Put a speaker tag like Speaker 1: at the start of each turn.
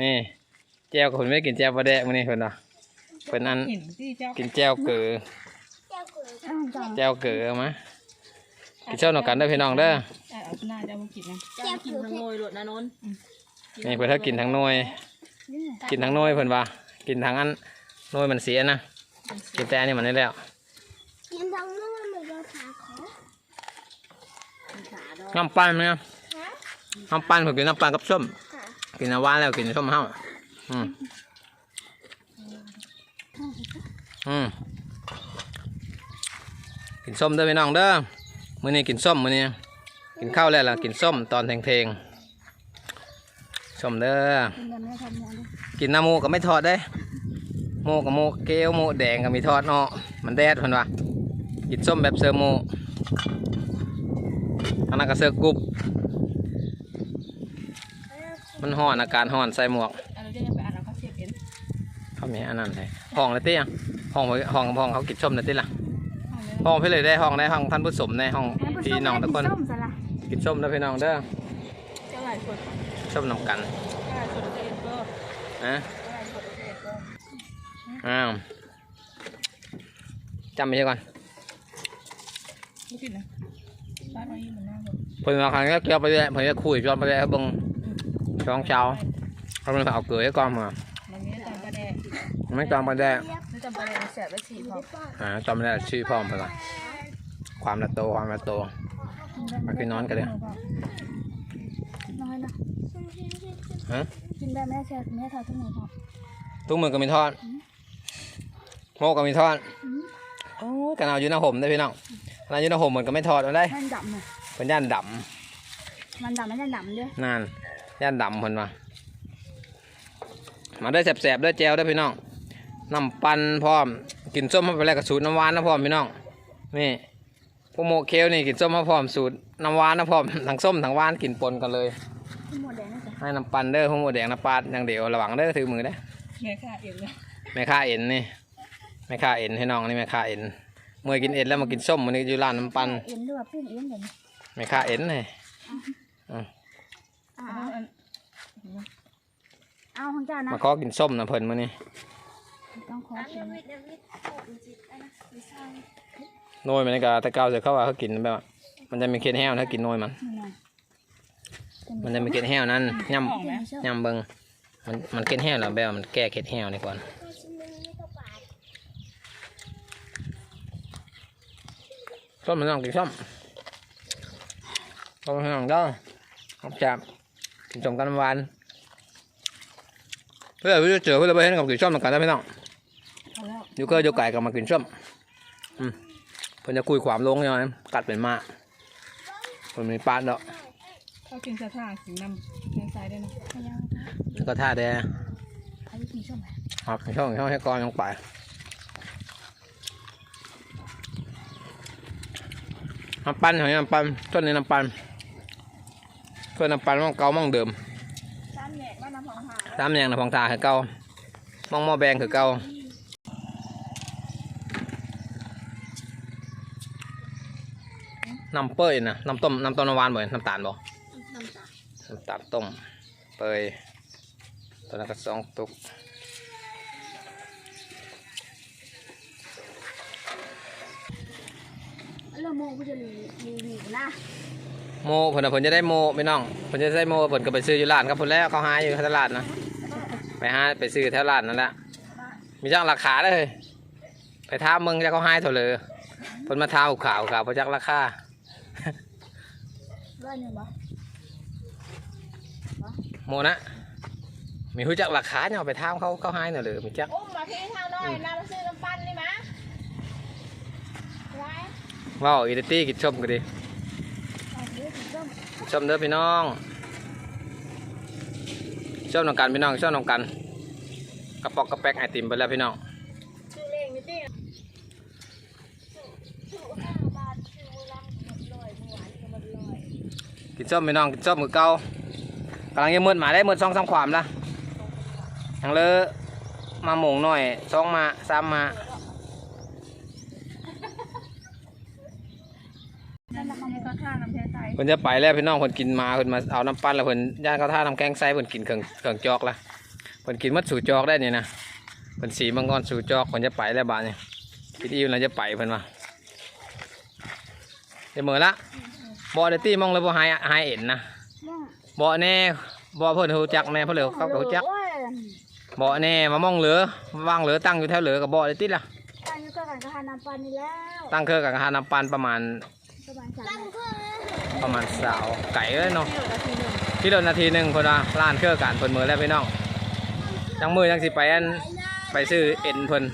Speaker 1: นี่แจ่วคนไม่ได้กินแจ่วปลาแดกมื้อนี้เพิ่นว่าเพิ่นอัน
Speaker 2: เห็นที่เจ้า
Speaker 1: กินแจ่วเก๋อ
Speaker 3: อ้าวจ้ะ
Speaker 1: แจ่วเก๋อเอามากินเช้าหนอกันเด้อพี่น้องเด้อ
Speaker 2: เอาหน้าเจ้ามากินนะ
Speaker 3: แก้วกินทั้งโงย
Speaker 1: นี่เพิ่นถ้ากินทั้งหน่วยกินทั้งหน่วยเพิ่นว่ากินทั้งอันหน่วยมันเสียนะกินแต่อันนี้มันได้แล้ว
Speaker 3: กินทั้งโงยเหมือนเราขาขอ
Speaker 1: น้ำปั้นเนี่ยน้ำปั้นผมกินน้ำปั้นกับส้ม
Speaker 3: ค่ะ
Speaker 1: กินน้ำหวานแล้วกินส้มเฮาอืมอืมกินส้มเด้อพี่น้องเด้อมื้อนี้กินส้มมื้อนี้กินข้าวแล้วล่ะกินส้มตอนเทงๆส้มเด้อ
Speaker 3: กินแบบไม่ทำงาน
Speaker 1: กินน้ำมูก็ไม่ทอดได้มูกับมูเกลียวมูแดงก็มีทอดเนาะมันแดดเพิ่นว่ากินส้มแบบเซอร์หมูอันนั้นก็เสือกรุบ มันห่อนอาการห่อนใส่หมวก
Speaker 2: เอาเราจะไปอ่านเราก็เสียบเอ็น
Speaker 1: เขามีอันนั้นเลยห้องเลยเตี้ยห้องไว้ห้องห้องเขากินส้มเลยเตี้ยล่ะ
Speaker 2: เอาเลย
Speaker 1: ห้องพี่เลยได้ห้องได้ห้องท่านผู้ชมในห้องพี่น้องทุกคน
Speaker 3: ส้มสละ
Speaker 1: กินส้มนะพี่น้องเด้อ
Speaker 2: เจ้าหลายคน
Speaker 1: ส้มนำกัน
Speaker 2: เจ้าหลายคนจะเอ็นก็
Speaker 1: นะ
Speaker 2: เจ้าหลายคนจะเอ็นก็
Speaker 1: อ้าวจำไปใช่ก่อน
Speaker 2: ไม่ผิดนะบ้านเราอยู่เหมือนหน้าแบบ
Speaker 1: เพิ่นมาครั้งนี้เกี่ยวไปเรื่อยเพิ่นจะคุยจอนไปเรื่อยเขาเบิ่ง ช่องเช้าเขาเพิ่นเอาเกลือให้ก่อนมา
Speaker 2: มันมีจำปลาแดง
Speaker 1: ไม่จำไปได้
Speaker 2: ไม่จำปลาแดงแสบและฉี่พอ
Speaker 1: อ่าจำไม่ได้ชื่อพ่อมไปก่อนความละโตความละโตมากินนอนกันเลย
Speaker 3: น้อยนะ
Speaker 1: ฮะ
Speaker 3: กินได้แม่แช่แม่ทอดทั้งหมดพอ
Speaker 1: ทุกมือก็มีทอดโมก็มีทอดโอ้ยกันเอาอยู่หน้าห่มได้อพี่น้องกันเอาอยู่หน้าห่มเหมือนก็ไม่ทอดเอาได้
Speaker 3: มันดำเนี่ย
Speaker 1: เป็นย่านด
Speaker 3: มันดำมันจะดำด้วยำ
Speaker 1: นั่น ย่านดำเพิ่นมามาได้อแสบๆได้อแจวได้อพี่น้องน้ำปั่นพร้อมกินส้มเข้าไปแล้วกับสูตรน้ำหวานนะพร้อมพี่น้องนี่พวกโมเคลนี่กินส้มมาพร้อมสูตรน้ำหวานนะพร้อมทั้งส้มทั้งหวานกินปนกันเลย
Speaker 3: ทั้งหมดแดงนะจ๊ะ
Speaker 1: ให้น้ำปั่นเด้อหัวหมูแดงน้ำปลาอย่างเดียวระวังเด้อถือมือเด้อ
Speaker 2: แง่ค่ะเอ็นเลย
Speaker 1: แม่ค้าเอ็นนี่แม่ค้าเอ็นให้น้องนี่แม่ค้าเอ็นเมื่อกินเอ็นแล้วมากินส้มมันนี้อยู่ร้านน้ำปั่น
Speaker 3: เอ็นด้วยปิ้งเอ็นเดี๋ยวนี้
Speaker 1: แม่ค้าเอ็นนี่
Speaker 3: อ่า
Speaker 2: เอาอัน
Speaker 3: เอา ของเจ้านะ
Speaker 1: มาขอกินส้มนะเพิ่นมื้อนี้
Speaker 3: ต้องขอกิน
Speaker 1: โนยมันนี่ก็แต่เก่าจะเข้าว่าเขากินแบบว่ามันจะมีเค็ดแห้วถ้ากินโนยมัน
Speaker 3: นี่ไง
Speaker 1: มันจะมีเค็ดแห้วนั้นย่
Speaker 2: ของไหมำ
Speaker 1: ย่ำเบิงมันมันเค็ดแห้วแล้วแบบว่ามันแก้เค็ดแห้วนี่ก่อนส้มมันต้องกินส้มส้มมันต้องเด้อครับจับกินส้มกันหวาน เพื่อพี่จะเจอเพื่อไปเห็นกับกินส้มเหมือนกันนะพี่น้อง
Speaker 2: เอาแล้ว
Speaker 1: อยู่ก็อยู่ไก่กับมากินส้มอืมเพิ่นจะคุยความลงยังไงกัดเป็นมากเพิ่นมีปาดเนาะ
Speaker 2: ถ้ากินสะท่ากินน้ำแกงซ้ายได้นะ
Speaker 3: พยายาม
Speaker 1: แล้วก็ท่าแดง
Speaker 3: เอาไปกินส้มไหม
Speaker 1: ครับช่องช่องให้ก้อนลงไปน้ำปั้นของน้ำปั้นต้นนี้น้ำปั้นเพื่อนน้ำปั้นมองเก่ามองเดิม
Speaker 2: ซ้ำแหนกว่าน้ำของหา
Speaker 1: น้ำแยงน้ำพองตาคือเก่ามองหม้อแบงคือเก่าน้ำเปื่อยนะน้ำต้มน้ำต้มน้ำหวานบ่น้ำตาลบ่
Speaker 3: น้ำตาล
Speaker 1: น้ำตาลต้มเปยตัวนั้นก็สองตุก
Speaker 3: แล้วโมกูจะรีรีวิวนะ
Speaker 1: โมเพิ่นน่ะเพิ่นจะได้โมพี่น้องเพิ่นจะได้โมเพิ่นก็ไปซื้ออยู่ร้านครับเพิ่นแล้วเขาหาอยู่แถวร้านนะ ไปหาไปซื้อแถวร้านนั่นแหละมีจักราคาเลย ไปถามมึงจะเขาหายเท่าเลยเพิ่นมาท้าหูขาวขาวบ่จักราคา
Speaker 3: ร้อยหนึ่งบ่
Speaker 1: โมนะมีหูจักราคาเนี่ยเอาไปถามเขาเขาหายเท่าเลยมีจัก
Speaker 2: อุ้มมาที่ทางหน่อยน้ำมาซื้อน้ำปั้นนี่มะไว้
Speaker 1: เว้าอีเดตี้กินชมก็ดี
Speaker 3: เอาไปกินส้ม
Speaker 1: กินชมเด้อพี่น้อง ชมน้องกันพี่น้องชมน้องกันกระปอกกระแปกไอติมไปแล้วพี่น้อง
Speaker 2: กิจเลงนี่ติ
Speaker 1: กินส้มพี่น้องกินส้มคือเก่ากำลังจะมืดหมาได้มืดสองสามความละยังเลอะมาหมงหน่อยสองมาสามมา
Speaker 2: นั่นแหละมันก็ข้าน้ำแพ้ไต
Speaker 1: พิ่นจะไปแล้วพี่น้องเพิ่นกินมาเพิ่นมาเอาน้ำปั้นแล้วเพิ่นย่างข้าวท่าน้ำแกงใส่เพิ่นกินเครื่องเครื่องจอกละเพิ่นกินมัดสู่จอกได้นี่นะเพิ่นสีมังกรสู่จอกเพิ่นจะไปแล้วบ้านนี่กินอิ่มแล้วจะไปเพิ่นว่าเดี๋ยวมือละบ่ได้ตีมองเลยบ่หายหายเอ็นนะ
Speaker 3: มอง
Speaker 1: บ่แน่บ่เพิ่นฮู้จักแน่เพิ่นเลยเขาก็ฮู้จัก
Speaker 3: โอ้ย
Speaker 1: บ่แน่มามองเหลือวางเหลือตั้งอยู่แถวเหลือกับบ่ได้ติดล่ะ
Speaker 3: ตั้งอยู่ก็กันก็หาน้ำปันนี่แล้ว
Speaker 1: ตั้งเครื่องกับหาน้ำปันประมาณ
Speaker 3: ประมาณสาม
Speaker 1: ประมาณสาวไก่เลยเนาะ
Speaker 2: ที่อยู่นาทีหนึ่ง
Speaker 1: ที่โดนนาทีหนึ่งคนละล้านเครื่องกันเพิ่นมือแล้วพี่น้องจังมือจังสิไปอันไปซื้อเอ็นเพิ่น